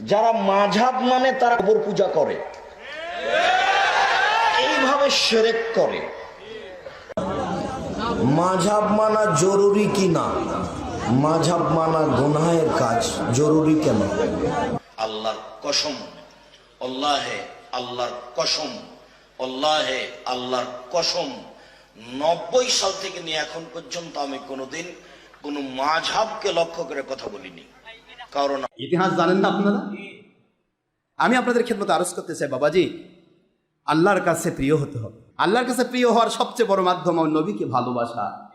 যারা মাঝাব মানে তারা কবর পূজা করে। এইভাবে সেরেক করে। মাঝাব মানা জরুরি কি না? মাঝাব মানা গুনাহের কাজ জরুরি কেন? আল্লাহর কসম, আল্লাহে আল্লাহর কসম, আল্লাহে আল্লাহর কসম। নব্বই সাল থেকে নিয়ে এখন পর্যন্ত আমি কোনোদিন কোনো মাঝাবকে লক্ষ্য করে কথা বলিনি। কারণ ইতিহাস জানেন না আপনারা? আমি আপনাদের খেদমতে আরজ করতে চাই, বাবাজি। আল্লাহর কাছে প্রিয় হতে হবে। আল্লাহর কাছে প্রিয় হওয়ার সবচেয়ে বড় মাধ্যম আমার নবীকে ভালোবাসা।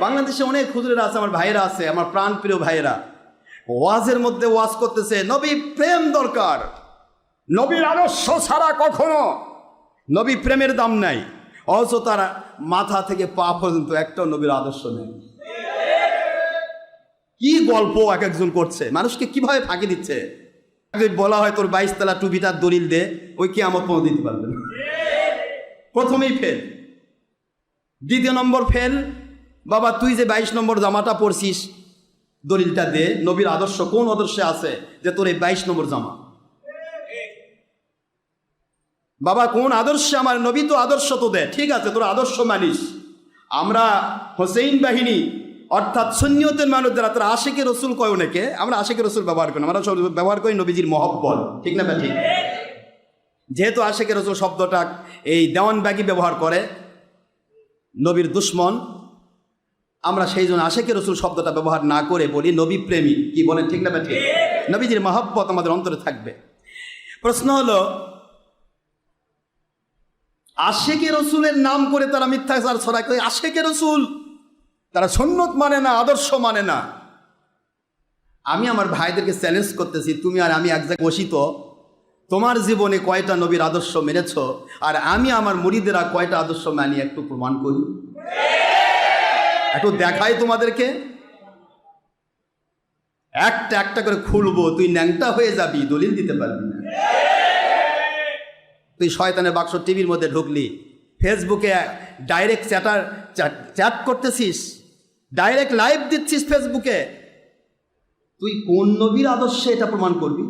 বাংলাদেশে অনেক খুচরেরা আছে, আমার ভাইয়েরা আছে, আমার প্রাণ প্রিয় ভাইয়েরা। ওয়াজের মধ্যে ওয়াজ করতেছে, নবী, প্রেম দরকার। নবীর আদর্শ ছাড়া কখনো নবী প্রেমের দাম নাই। অথচ তারা মাথা থেকে পা পর্যন্ত একটাও নবীর আদর্শ নেই। কি গল্প এক একজন করছে? মানুষকে কীভাবে ফাঁকি দিচ্ছে? বলা হয় তোর বাইশ তলা টুপিটার দলিল দে, ওই কি আমার কোনো দিতে পারবে না? প্রথমেই ফেল দ্বিতীয় নম্বর ফেল বাবা তুই যে বাইশ নম্বর জামাটা পরছিস, দলিলটা দে, নবীর আদর্শ কোন আদর্শে আছে যে তোর এই বাইশ নম্বর জামা? বাবা কোন আদর্শে? আমার নবী তো আদর্শ তো দে, ঠিক আছে, তোর আদর্শ মানিস। আমরা হোসেইন বাহিনী অর্থাৎ সন্নিয়তের মানুষ যারা, তারা আশেকে রসুল কয় অনেকে, আমরা আশেকে রসুল ব্যবহার করি আমরা ব্যবহার করি নবীজির মহব্বত, ঠিক না ঠিক যেহেতু আশেকে রসুল শব্দটা এই দেওয়ান দেওয়ানবাগি ব্যবহার করে, নবীর দুশ্মন, আমরা সেই জন্য আশেকে রসুল শব্দটা ব্যবহার না করে বলি নবী প্রেমী, কি বলেন, ঠিক না ঠিক নবীজির মহব্বত আমাদের অন্তরে থাকবে। প্রশ্ন হলো, আশেকে রসুলের নাম করে তারা মিথ্যাচার ছড়া করে আশেকে রসুল? তারা সন্ন্যত মানে না, আদর্শ মানে না। আমি আমার ভাইদেরকে চ্যালেঞ্জ করতেছি, তুমি আর আমি এক জায়গায় বসিত তোমার জীবনে কয়টা নবীর আদর্শ মেনেছ? আর আমি আমার মুড়িদেরা কয়টা আদর্শ মানি, একটু প্রমাণ করি? একটু দেখাই তোমাদেরকে। একটা একটা করে খুলবো, তুই ন্যাংটা হয়ে যাবি, দলিল দিতে পারবি না। তুই শয়তানের বাক্স টিভির মধ্যে ঢুকলি। ফেসবুকে ডাইরেক্ট চ্যাটার চ্যাট করতেছিস। ডাইরেক্ট লাইভ দিচ্ছিস ফেসবুকে তুই কোন নবীর আদর্শে এটা প্রমাণ করবি?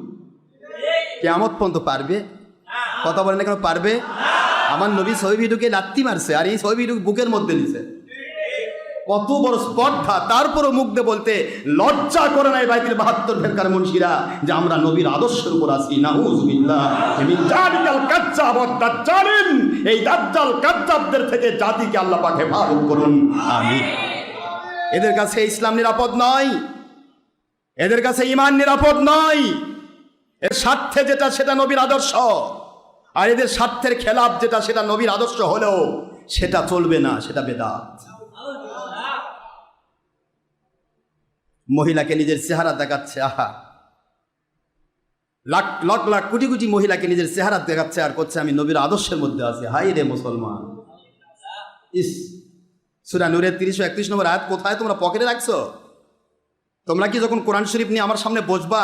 কেমত পর্যন্ত পারবে? কথা বলে না কেন পারবে? আমার নবী ঢুকে লাত্তি মারছে আর এই ঢুকে বুকের মধ্যে নিছে। কত বড় স্পর্ধা। তারপরও মুখ দিয়ে বলতে লজ্জা করে নাই বাইকের বাহাত্তর ফেরকার মুন্সিরা যে আমরা নবীর আদর্শের উপর আছি। এই দাজ্জাল কাজ্জাবদের থেকে জাতিকে আল্লাহ পাক হেফাজত করুন। আমিন। এদের কাছে ইসলাম নিরাপদ নয়। এদের কাছে ইমান নিরাপদ নয়। এর স্বার্থে যেটা, সেটা নবীর আদর্শ। আর এদের স্বার্থের খেলাপ যেটা, সেটা নবীর আদর্শ হলেও সেটা চলবে না, সেটা বেদাত। মহিলাকে নিজের চেহারা দেখাচ্ছে, আহা। লাখ লাখ লাখ, কোটি কোটি মহিলাকে নিজের চেহারা দেখাচ্ছে আর করছে, আমি নবীর আদর্শের মধ্যে আছি। হাই রে মুসলমান। ইস। সুরা নূরের তিরিশ একত্রিশ নম্বর আয়াত কোথায় তোমরা পকেটে রাখছো? তোমরা কি যখন কোরআন শরীফ নিয়ে আমার সামনে বসবা,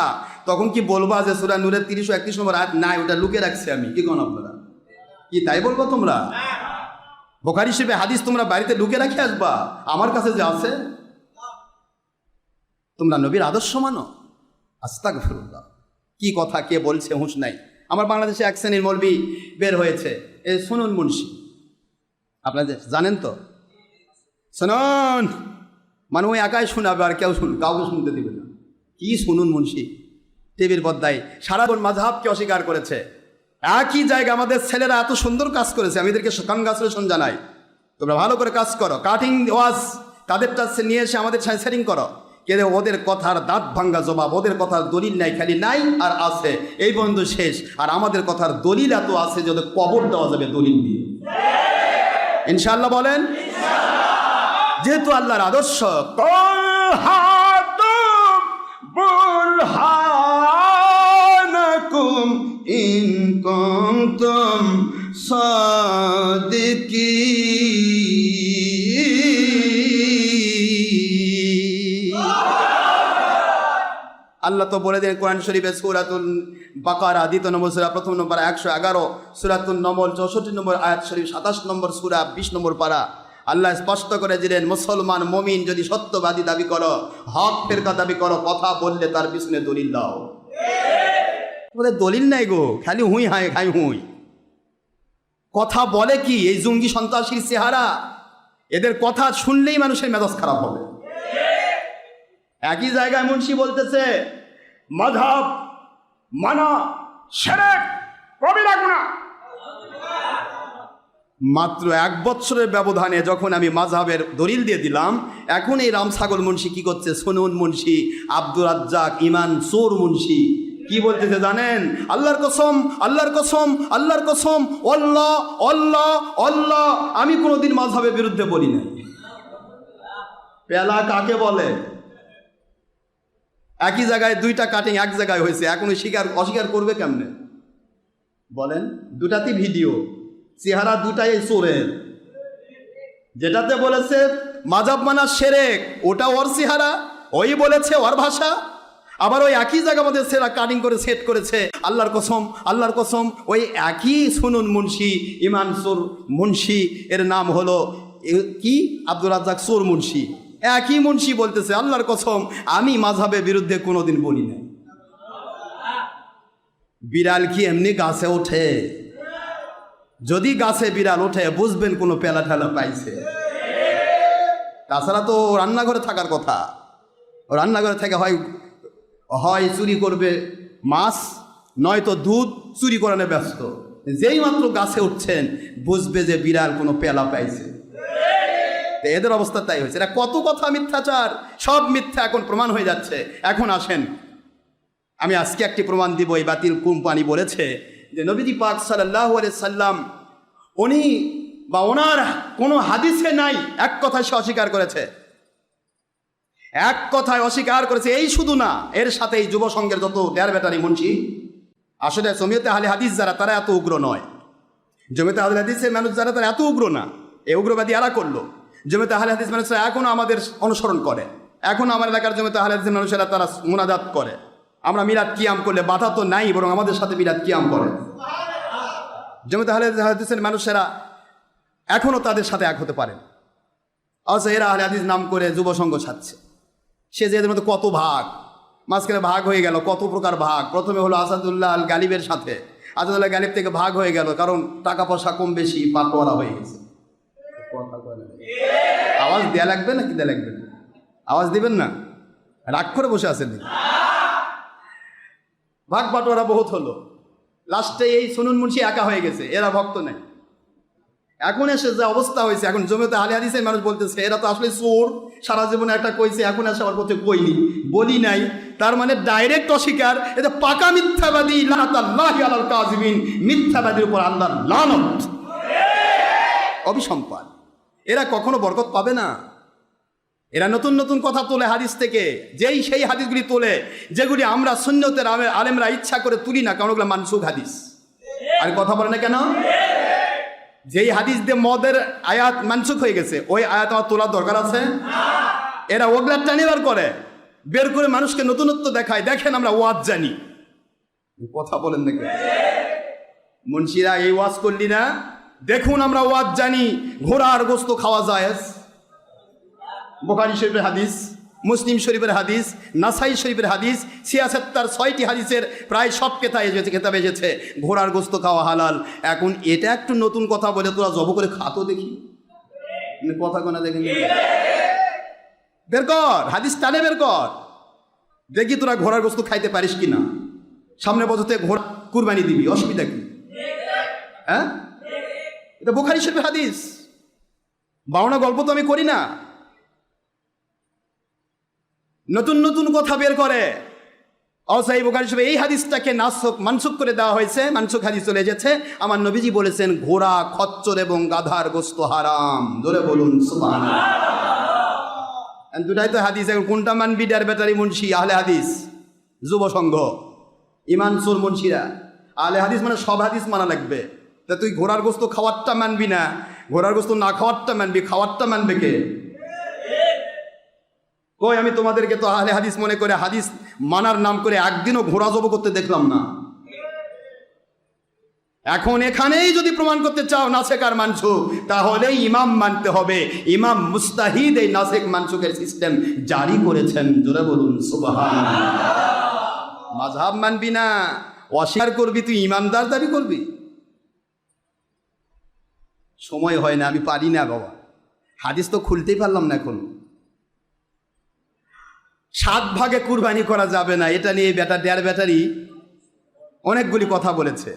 তখন কি বলবা যে সুরা নূরের তিরিশ একত্রিশ নম্বর আয়াত? নাই ওটা লুকে রাখছি আমি। কি কোন আপনারা? কি তাই বলব তোমরা? বোখারি শরীফে হাদিস তোমরা বাড়িতে লুকে রাখে আসবা। আমার কাছে যে আছে, তোমরা নবীর আদর্শ মানো। আস্তাক ফিরুল্লাহ কি কথা, কে বলছে, হুঁশ নাই। আমার বাংলাদেশে এক শ্রেণির মলবি বের হয়েছে, এ শুনুন মুন্সি। আপনাদের জানেন তো শুনুন মানে ওই একাই শোনাবে আর কেউ শুন, কাউকে শুনতে দেবে না। কি শুনুন মুন্সি? টিভির পদ্মায় সারাবন মাঝহাবকে অস্বীকার করেছে। একই জায়গা আমাদের ছেলেরা এত সুন্দর কাজ করেছে, আমি এদেরকে কনগ্রাচুলেশন জানাই। তোমরা ভালো করে কাজ করো, কাটিং ওয়াজ তাদের কাছে নিয়ে এসে আমাদের সেটিং করো। কিন্তু ওদের কথার দাঁত ভাঙ্গা জবাব, ওদের কথার দলিল নাই, খালি নাই আর আছে। এই বন্ধু শেষ। আর আমাদের কথার দলিল এত আছে যে ওদের কবর দেওয়া যাবে দলিল দিয়ে। ইনশাল্লাহ বলেন? যেহেতু আল্লাহর আদর্শ কল হাতুম বুরহানাকুম ইন কুনতুম সাদিকিন। আল্লাহ তো বলে দেন কোরআন শরীফে সুরাতুল বাকারা দ্বিতীয় নম্বর সুরা প্রথম নম্বর একশো এগারো সুরাতুল নম্বর চৌষট্টি নম্বর আয়াত শরীফ সাতাশ নম্বর সুরা বিশ নম্বর পারা। আল্লাহ স্পষ্ট করে দিলেন, মুসলমান মমিন যদি সত্যবাদী দাবি করো, হক ফেরকা দাবি করো, কথা বললে তার পিছনে দলিল দাও। ওদের দলিল নাই গো, খালি হুই হাই খাই হুই। কথা বলে কি এই জঙ্গি সন্ত্রাসীর চেহারা? এদের কথা শুনলেই মানুষের মেজাজ খারাপ হবে। একই জায়গায় মুন্সি বলতেছে মাধাব মানা, সেরেক কবিরা গুণা মাত্র এক বছরের ব্যবধানে যখন আমি মাঝহাবের দলিল দিয়ে দিলাম, এখন এই রামসাগর মুন্সি কি করছে? সোনুন মুন্সি, আব্দুর রাজ্জাক, ইমান সোর মুন্সি। কি বলতেছে জানেন? আল্লাহর কসম আল্লাহর কসম আল্লাহর কসম। অল্লাহ অল্লাহ অল্লাহ। আমি কোনোদিন মাঝহাবের বিরুদ্ধে বলি নাই। পেলা কাকে বলে? একই জায়গায় দুইটা কাটিং এক জায়গায় হয়েছে। এখন স্বীকার অস্বীকার করবে কেমনে? বলেন, দুটাতেই ভিডিও চেহারা দুটাই চোরের যেটাতে বলেছে, মাজাব মানা সেরেক, ওটা ওর চেহারা, ওই বলেছে ওর ভাষা। আবার ওই একই জায়গার মধ্যে সেরা কাটিং করে সেট করেছে। আল্লাহর কসম আল্লাহর কসম, ওই একই শুনুন মুন্সি, ইমান সোর মুন্সি, এর নাম হলো কি? আব্দুল রাজ্জাক সুর মুন্সি। একই মুন্সি বলতেছে, আল্লাহর কসম, আমি মাঝাবের বিরুদ্ধে কোনোদিন বলি নাই। বিড়াল কি এমনি গাছে ওঠে? যদি গাছে বিড়াল ওঠে, বুঝবেন কোনো পেলা ঠেলা পাইছে। তাছাড়া তো রান্নাঘরে থাকার কথা। রান্নাঘরে থেকে হয় হয় চুরি করবে মাছ, নয়তো দুধ চুরি করানো ব্যস্ত। যেই মাত্র গাছে উঠছেন, বুঝবে যে বিড়াল কোনো পেলা পাইছে। এদের অবস্থা তাই হয়েছে। এটা কত কথা মিথ্যাচার, সব মিথ্যা এখন প্রমাণ হয়ে যাচ্ছে। এখন আসেন, আমি আজকে একটি প্রমাণ দিব, এই বাতিল কোম্পানি বলেছে যে নবীজি পাক সাল্লাহ সাল্লাম, উনি বা ওনার কোনো হাদিসে নাই, এক কথায় সে অস্বীকার করেছে। এক কথায় অস্বীকার করেছে, এই শুধু না, এর সাথে এই যুব সংঘের যত ডেয়ার ব্যাটারি মুন্সি, আসলে সমিয়তে আহলে হাদিস যারা, তারা এত উগ্র নয়। জমিতে আহলে হাদিসের মানুষ যারা, তারা এত উগ্র না। এই উগ্রবাদী এরা করল। জমিতে আহলে হাদিস মানুষরা এখনও আমাদের অনুসরণ করে। এখনও আমার এলাকার জমিতে আহলে হাদিসের মানুষেরা তারা মোনাজাত করে। আমরা মিলাদ কিয়াম করলে বাধা তো নাই, বরং আমাদের সাথে মিলাদ কিয়াম করে। জমিতে আহলে হাদিসের মানুষেরা এখনও তাদের সাথে এক হতে পারেন। অথচ এরা আহলে হাদিস নাম করে যুব সংঘ ছাড়ছে। সে যে এদের মধ্যে কত ভাগ, মাঝখানে ভাগ হয়ে গেল, কত প্রকার ভাগ। প্রথমে হলো আসাদুল্লাহ আল গালিবের সাথে। আসাদুল্লাহ গালিব থেকে ভাগ হয়ে গেল, কারণ টাকা পয়সা কম বেশি পাতোয়ারা হয়ে গেছে। আওয়াজ দেয়া লাগবে না কি দেয়া লাগবে? আওয়াজ দিবেন না? রাগ করে বসে আছেন? ভাগ বাটোয়ারা বহুত হলো। লাস্টে এই সুনুন মুন্সি একা হয়ে গেছে, এরা ভক্ত নাই। এখন এসে যে অবস্থা হয়েছে, এখন জমিতে আলী হাদিসের মানুষ বলতেছে, এরা তো আসলে চোর, সারা জীবনে একটা কইছে, এখন এসে আমার পথে কইনি, বলি নাই। তার মানে ডাইরেক্ট অস্বীকার, এটা পাকা মিথ্যাবাদী, লানাতাল্লাহি আলাল কাযিবিন, মিথ্যাবাদীর উপর আল্লাহর লানত। অবিসম্পাদ। এরা কখনো বরকত পাবে না। এরা নতুন নতুন কথা তোলে হাদিস থেকে। যেই সেই হাদিসগুলি তোলে, যেগুলি আমরা সুন্নতের আলে- আলেমরা ইচ্ছা করে তুলি না, কারণ ওগুলো মানসুক হাদিস। আর কথা বলে না কেন? যেই হাদিস দিয়ে মদের আয়াত মানসুক হয়ে গেছে, ওই আয়াত আমার তোলার দরকার আছে? এরা ওগুলা টানিবার করে, বের করে মানুষকে নতুনত্ব দেখায়। দেখেন আমরা ওয়াজ জানি। কথা বলেন নাকি মুন্সিরা এই ওয়াজ করলি না? দেখুন আমরা ওয়াজ জানি, ঘোড়ার গোস্ত খাওয়া যায় বোখারি শরীফের হাদিস, মুসলিম শরীফের হাদিস, নাসাই শরীফের হাদিস সিয়াসত্তার ছয়টি হাদিসের প্রায় সব কেতায় এসেছে, কেতাবে এসেছে, ঘোড়ার গোস্ত খাওয়া হালাল। এখন এটা একটু নতুন কথা বলে তোরা জব করে খাতো দেখি। মানে কথা কোনা দেখেন বের কর, হাদিস টানে বের কর। দেখি তোরা ঘোড়ার গোস্ত খাইতে পারিস কি না সামনে বছরতে ঘোড়া কুরবানি দিবি, অসুবিধা কি? হ্যাঁ? এটা বোখারি শরীফের হাদিস। বাউনা গল্প তো আমি করি না। নতুন নতুন কথা বের করে। অসাই বোখারি শরীফে এই হাদিসটাকে নাসক মানসুক করে দেওয়া হয়েছে। মানসুক হাদিস চলে এসেছে। আমার নবীজি বলেছেন, ঘোড়া, খচ্চর এবং গাধার গোস্ত হারাম। ধরে বলুন দুটাই তো হাদিস, এখন কোনটা মানবি, ডার ব্যাটারি মুন্সি, আহলে হাদিস? যুব সংঘ ইমানসুর মুন্সিরা। আহলে হাদিস মানে সব হাদিস মানা লাগবে। তা তুই ঘোড়ার গোস্ত খাওয়ারটা মানবি না? ঘোড়ার গোস্ত না খাওয়ারটা মানবি, খাওয়ারটা মানবে কে? কই আমি তোমাদেরকে তো আহলে হাদিস মনে করে হাদিস মানার নাম করে একদিনও ঘোড়া জব করতে দেখলাম না। এখন এখানেই যদি প্রমাণ করতে চাও নাসেক আর মানসুক তাহলে ইমাম মানতে হবে। ইমাম মুস্তাহিদ এই নাসেক মানসুকের সিস্টেম জারি করেছেন। জোরে বলুন মাঝহাব মানবি না, অস্বীকার করবি, তুই ইমানদার দাবি করবি? সময় হয় না, আমি পারি না বাবা। হাদিস তো খুলতেই পারলাম না এখন। সাত ভাগে কুরবানি করা যাবে না, এটা নিয়ে বেটা দেড় ব্যাটারি অনেকগুলি কথা বলেছে।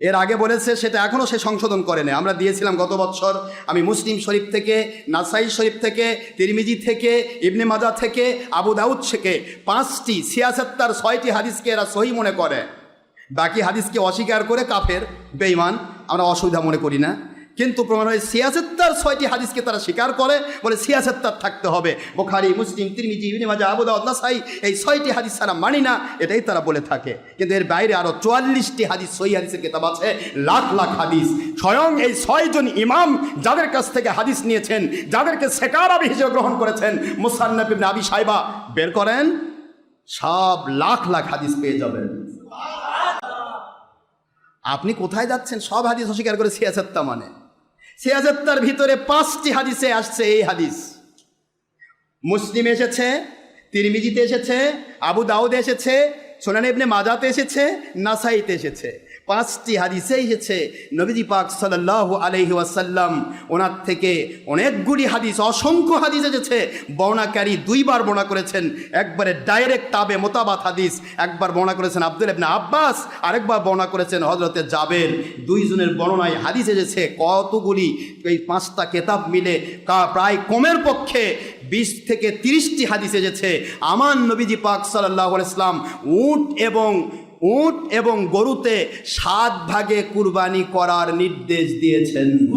এর আগে বলেছে, সেটা এখনও সে সংশোধন করে নেই আমরা দিয়েছিলাম গত বছর, আমি মুসলিম শরীফ থেকে, নাসাই শরীফ থেকে, তিরমিজি থেকে, ইবনে মাজা থেকে, আবু দাউদ থেকে পাঁচটি সিয়াসত্তার ছয়টি হাদিসকে এরা সহি মনে করে। বাকি হাদিসকে অস্বীকার করে কাফের, বেঈমান, আমরা অসুবিধা মনে করি না। কিন্তু প্রমাণ হয় সিয়াসত্তার ছয়টি হাদিসকে তারা স্বীকার করে, বলে সিয়াসত্তার থাকতে হবে। বোখারি, মুসলিম, তিরমিজি, ইবনে মাজা আবু দাউদ, নাসাই এই ছয়টি হাদিস তারা মানি না, এটাই তারা বলে থাকে। কিন্তু এর বাইরে আরও চুয়াল্লিশটি হাদিস, সহি হাদিসের কিতাব আছে, লাখ লাখ হাদিস। স্বয়ং এই ছয়জন ইমাম যাদের কাছ থেকে হাদিস নিয়েছেন, যাদেরকে সেকারাবি হিসেবে গ্রহণ করেছেন, মুসান্নাফ ইবনে আবি সাইবা বের করেন, সব লাখ লাখ হাদিস পেয়ে যাবেন। আপনি কোথায় যাচ্ছেন? সব হাদিস অস্বীকার করে সিয়াসত্তা মানে। সিয়াসত্তার ভিতরে পাঁচটি হাদিসে আসছে এই হাদিস। মুসলিম এসেছে, তিরমিজিতে এসেছে, আবু দাউদে এসেছে, সোনান ইবনে মাজাতে এসেছে, নাসাইতে এসেছে। পাঁচটি হাদিসে এসেছে, নবীজি পাক সাল্লাহ আলহি ওয়াসাল্লাম ওনার থেকে অনেকগুলি হাদিস, অসংখ্য হাদিস এসেছে, বর্ণাকারী দুইবার বর্ণনা করেছেন। একবারে ডাইরেক্ট তাবে মোতাবাত হাদিস, একবার বর্ণনা করেছেন আব্দুল ইবনে আব্বাস, আরেকবার বর্ণনা করেছেন হজরতে জাবের। দুইজনের বর্ণনায় হাদিস এসেছে, কতগুলি, এই পাঁচটা কেতাব মিলে প্রায় কমের পক্ষে বিশ থেকে তিরিশটি হাদিস এসেছে। আমার নবীজি পাক সাল্লাহ ইসলাম উট এবং উট এবং গরুতে সাত ভাগে কুরবানি করার নির্দেশ দিয়েছেন।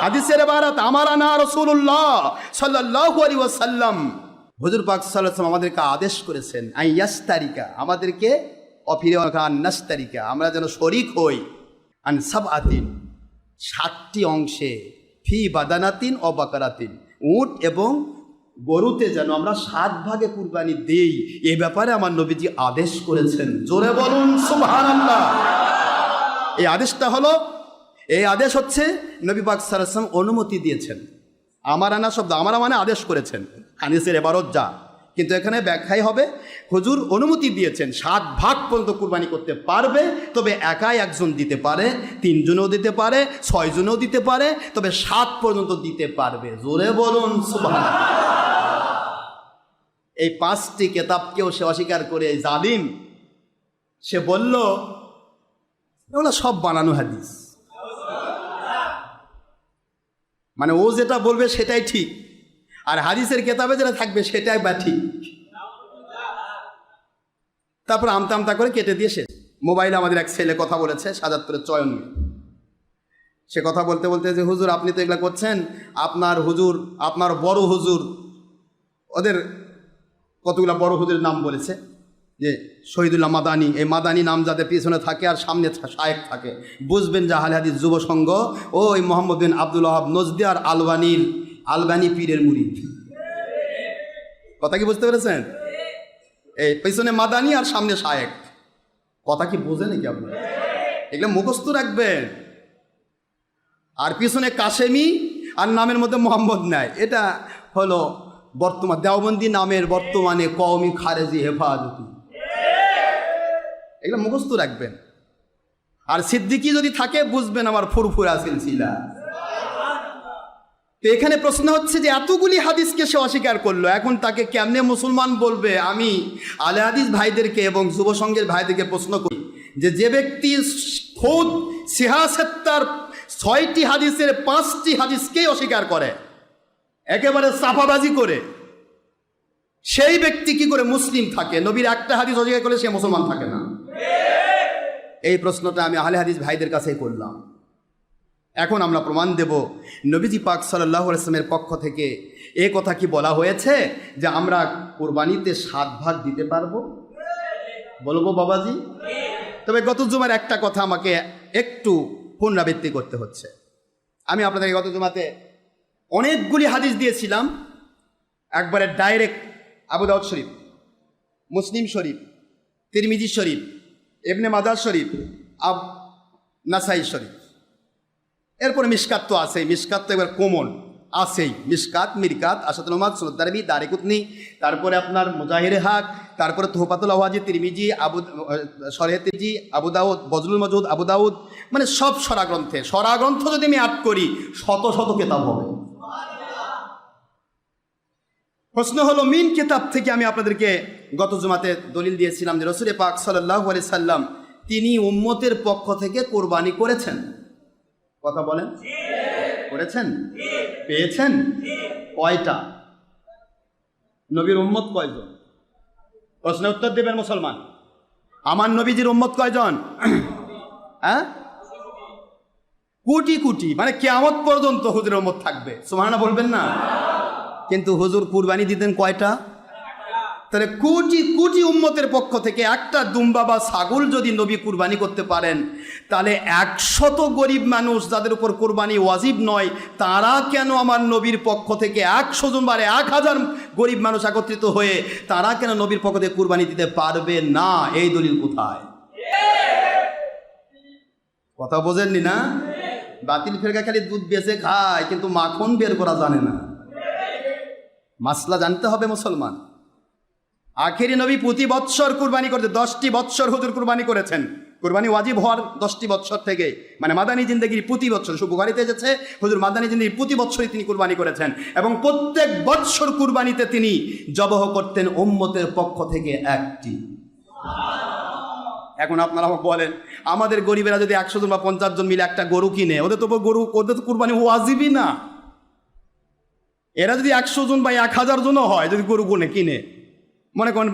হাদিসের বারাত আমার আনা রসুল্লাহ সাল্লাহ আলী ওয়াসাল্লাম। হুজুর পাক সাল্লাম আমাদেরকে আদেশ করেছেন আই ইয়াস্তারিকা। আমাদেরকে, অফিরে নাস্তারিকা। আমরা যেন শরিক হই। আন সাব আতিন সাতটি অংশে, ফি বাদানাতিন ও বাকারাতিন। উট এবং গরুতে যেন আমরা সাত ভাগে কুরবানি দেই, এ ব্যাপারে আমার নবীজি আদেশ করেছেন। জোরে বলুন এই আদেশটা হলো, এই আদেশ হচ্ছে, নবী পাক সারাসাম অনুমতি দিয়েছেন। আমার আনা শব্দ, আমার মানে আদেশ করেছেন। হানিসের এবারত যা। কিন্তু এখানে ব্যাখ্যাই হবে, হুজুর অনুমতি দিয়েছেন, সাত ভাগ পর্যন্ত কুরবানি করতে পারবে, তবে একাই একজন দিতে পারে, তিনজনও দিতে পারে, ছয়জনও দিতে পারে, তবে সাত পর্যন্ত দিতে পারবে। জোরে বলুন, সুবহানাল্লাহ। এই পাঁচটি কেতাবকেও সে অস্বীকার করে জালিম, সে বলল, এগুলো সব বানানো হাদিস। মানে ও যেটা বলবে সেটাই ঠিক, আর হাদিসের কেতাবে যেটা থাকবে সেটাই বা ঠিক। তারপর আমতা আমতা করে কেটে দিয়ে শেষ। মোবাইলে আমাদের এক ছেলে কথা বলেছে সাজাদপুরের চয়ন। সে কথা বলতে বলতে যে, হুজুর, আপনি তো এগুলা করছেন, আপনার হুজুর, আপনার বড় হুজুর, ওদের কতগুলা বড় হুজুরের নাম বলেছে? যে শহীদুল্লাহ মাদানি, এই মাদানি নাম যাদের পিছনে থাকে আর সামনে শায়েক থাকে। বুঝবেন যে আহলে হাদিস যুব সংঘ ও ওই মোহাম্মদ বিন আব্দুল ওহাব নজদি আর আলবানির, আলবানি পীরের মুরিদ কথা কি বুঝতে পেরেছেন? এই পিছনে মাদানি আর সামনে শায়েক। কথা কি বোঝে নাকি আপনি? এগুলো মুখস্থ রাখবেন। আর পিছনে কাশেমি আর নামের মধ্যে মোহাম্মদ নাই। এটা হলো বর্তমান দেওবন্দি নামের বর্তমানে কওমি খারেজি হেফাজতি। এগুলো মুখস্থ রাখবেন। আর সিদ্দিকি যদি থাকে, বুঝবেন আমার ফুরফুরা সিলসিলা। তো এখানে প্রশ্ন হচ্ছে যে, এতগুলি হাদিসকে সে অস্বীকার করল। এখন তাকে কেমনে মুসলমান বলবে? আমি আলে হাদিস ভাইদেরকে এবং যুব সংঘের ভাইদেরকে প্রশ্ন করি যে যে ব্যক্তি খোদ সিহাসেত্তার ছয়টি হাদিসের পাঁচটি হাদিসকেই অস্বীকার করে। একেবারে সাফাবাজি করে। সেই ব্যক্তি কি করে মুসলিম থাকে? নবীর একটা হাদিস অস্বীকার করলে সে মুসলমান থাকে না। এই প্রশ্নটা আমি আহলে হাদিস ভাইদের কাছেই করলাম। এখন আমরা প্রমাণ দেব, নবীজি পাক সাল্লাহ আসলামের পক্ষ থেকে এ কথা কি বলা হয়েছে যে আমরা কোরবানিতে সাত ভাগ দিতে পারব? বলব বাবাজি? তবে গত জুমার একটা কথা আমাকে একটু পুনরাবৃত্তি করতে হচ্ছে। আমি আপনাদের গত জুমাতে অনেকগুলি হাদিস দিয়েছিলাম। একবারে ডাইরেক্ট আবু দাউদ শরীফ, মুসলিম শরীফ, তিরমিজি শরীফ এবনে মাদার শরীফ, আব, নাসাই শরীফ। এরপরে মিসকাত তো আছে মিসকাত তো এবার কোমল আছেই। মিসকাত মিরকাত, আসাদুল রহমান সুলতারবি দারিকুতনি তারপরে আপনার মুজাহির হাক, তারপরে তোহপাতুল আওয়াজি, তিরমিজি, আবু সরেহেতিজি আবু দাউদ, বজলুল মজুদ, আবু দাউদ মানে সব সরা গ্রন্থে সরা গ্রন্থ যদি আমি আট করি, শত শত কেতাব হবে। প্রশ্ন হলো, মিন কেতাব থেকে আমি আপনাদেরকে গত জুমাতে দলিল দিয়েছিলাম যে রসুল পাক সাল্লাহ আলি সাল্লাম তিনি উম্মতের পক্ষ থেকে কোরবানি করেছেন। কথা বলেন। করেছেন? পেয়েছেন? কয়টা? নবীর উম্মত কয়জন? প্রশ্নের উত্তর দেবেন মুসলমান। আমার নবীজির উম্মত কয়জন? হ্যাঁ? কোটি কোটি মানে কেয়ামত পর্যন্ত হুজুরের উম্মত থাকবে। সুমানা বলবেন না? কিন্তু হুজুর কুরবানি দিতেন কয়টা? তাহলে কোটি কোটি উম্মতের পক্ষ থেকে একটা দুম্বা বা ছাগল যদি নবী কুরবানি করতে পারেন, তাহলে একশত গরিব মানুষ যাদের উপর কোরবানি ওয়াজিব নয়, তারা কেন আমার নবীর পক্ষ থেকে একশো জন বারে এক হাজার গরিব মানুষ একত্রিত হয়ে তারা কেন নবীর পক্ষ থেকে কুরবানি দিতে পারবে না? এই দলিল কোথায়? কথা বোঝেননি না? বাতিল ফেরকা খালি দুধ বেঁচে খায়, কিন্তু মাখন বের করা জানে না। মাসলা জানতে হবে মুসলমান। আখেরি নবী প্রতি বৎসর কুরবানি করতে, দশটি বৎসর হুজুর কুরবানি করেছেন। কুরবানি ওয়াজিব হওয়ার দশটি বৎসর থেকে মানে মাদানী জিন্দগির প্রতি বৎসর সুবুখারিতে এসেছে, হুজুর মাদানী জিন্দগির প্রতি বৎসরই তিনি কুরবানি করেছেন। এবং প্রত্যেক বৎসর কুরবানিতে তিনি জবহ করতেন উম্মতের পক্ষ থেকে একটি। এখন আপনারা আমাকে বলেন, আমাদের গরিবেরা যদি একশো জন বা পঞ্চাশ জন মিলে একটা গরু কিনে, ওদের তো গরু, ওদের তো কুরবানি ওয়াজিবই না। এরা যদি একশো জন বা এক হাজার জনও হয়, যদি গরু কোনে কিনে, মনে করেন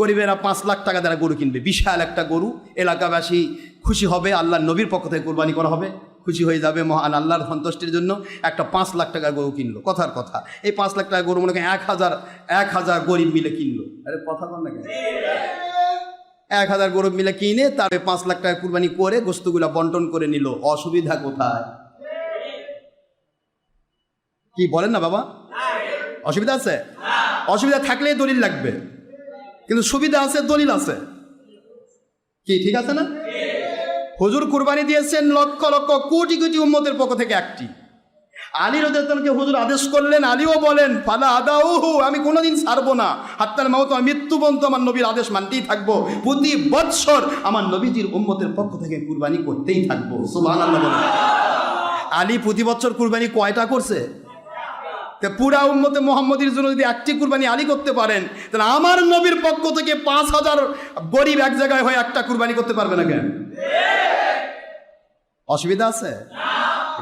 গরিবেরা পাঁচ লাখ টাকা দ্বারা গরু কিনবে, বিশাল একটা গরু, এলাকাবাসী খুশি হবে, আল্লাহর নবীর পক্ষ থেকে কোরবানি করা হবে, খুশি হয়ে যাবে, মহান আল্লাহর সন্তুষ্টির জন্য একটা পাঁচ লাখ টাকার গরু কিনলো, কথার কথা। এই পাঁচ লাখ টাকা গরু মনে করেন এক হাজার এক হাজার গরিব মিলে কিনলো। আরে কথা বল না কেন? এক হাজার গরু মিলে কিনে তারপরে পাঁচ লাখ টাকা কুরবানি করে গোস্তগুলা বন্টন করে নিল। অসুবিধা কোথায়? কি বলেন না বাবা? অসুবিধা আছে? অসুবিধা থাকলেই দলিল লাগবে। কিন্তু সুবিধা আছে, দলিল আছে। কি, ঠিক আছে না? হুজুর কুরবানি দিয়েছেন লক্ষ লক্ষ, কোটি কোটি উম্মতের পক্ষ থেকে একটি। আলী রদেতনকে হুজুর আদেশ করলেন, আলীও বলেন, ফালা আদা আদাউহু, আমি কোনোদিন ছাড়বো না। হাত্তার মাউত আমার মৃত্যু পর্যন্ত আমার নবীর আদেশ মানতেই থাকব। প্রতি বৎসর আমার নবীজির উম্মতের পক্ষ থেকে কুরবানি করতেই থাকব। আলী প্রতি বছর কুরবানি কয়টা করছে? তা পুরা উম্মতে মোহাম্মদীর জন্য যদি একটি কুরবানি আলী করতে পারেন, তাহলে আমার নবীর পক্ষ থেকে পাঁচ হাজার গরিব এক জায়গায় হয়ে একটা কুরবানি করতে পারবে না কেন? অসুবিধা আছে?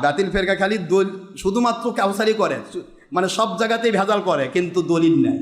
বাতিল ফেরকা খালি দল শুধুমাত্র কাউসারি করে। মানে সব জায়গাতেই ভেজাল করে, কিন্তু দলিল নেই।